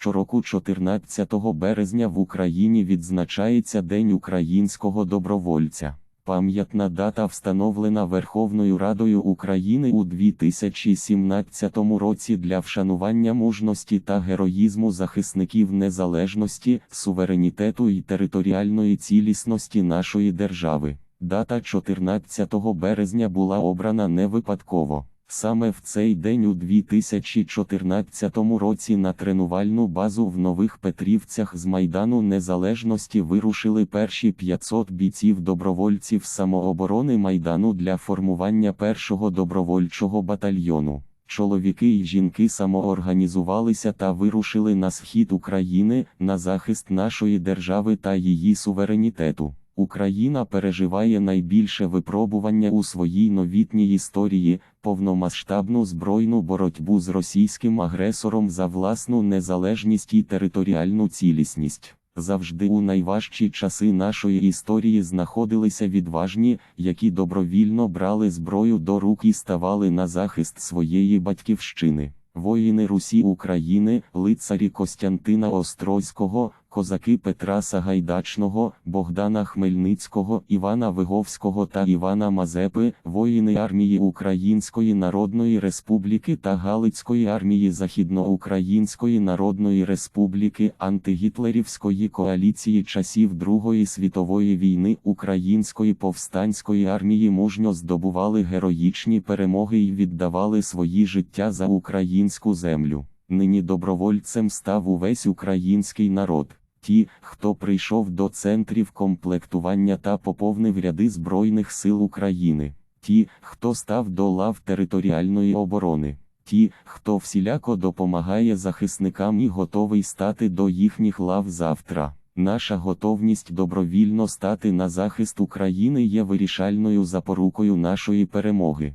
Щороку 14 березня в Україні відзначається День українського добровольця. Пам'ятна дата встановлена Верховною Радою України у 2017 році для вшанування мужності та героїзму захисників незалежності, суверенітету і територіальної цілісності нашої держави. Дата 14 березня була обрана не випадково. Саме в цей день у 2014 році на тренувальну базу в Нових Петрівцях з Майдану Незалежності вирушили перші 500 бійців-добровольців самооборони Майдану для формування першого добровольчого батальйону. Чоловіки і жінки самоорганізувалися та вирушили на схід України на захист нашої держави та її суверенітету. Україна переживає найбільше випробування у своїй новітній історії, повномасштабну збройну боротьбу з російським агресором за власну незалежність і територіальну цілісність. Завжди у найважчі часи нашої історії знаходилися відважні, які добровільно брали зброю до рук і ставали на захист своєї батьківщини. Воїни Русі України, лицарі Костянтина Острозького, козаки Петра Сагайдачного, Богдана Хмельницького, Івана Виговського та Івана Мазепи, воїни армії Української Народної Республіки та Галицької армії Західноукраїнської Народної Республіки антигітлерівської коаліції часів Другої світової війни Української повстанської армії мужньо здобували героїчні перемоги і віддавали свої життя за українську землю. Нині добровольцем став увесь український народ. Ті, хто прийшов до центрів комплектування та поповнив ряди Збройних сил України, ті, хто став до лав територіальної оборони, ті, хто всіляко допомагає захисникам і готовий стати до їхніх лав завтра. Наша готовність добровільно стати на захист України є вирішальною запорукою нашої перемоги.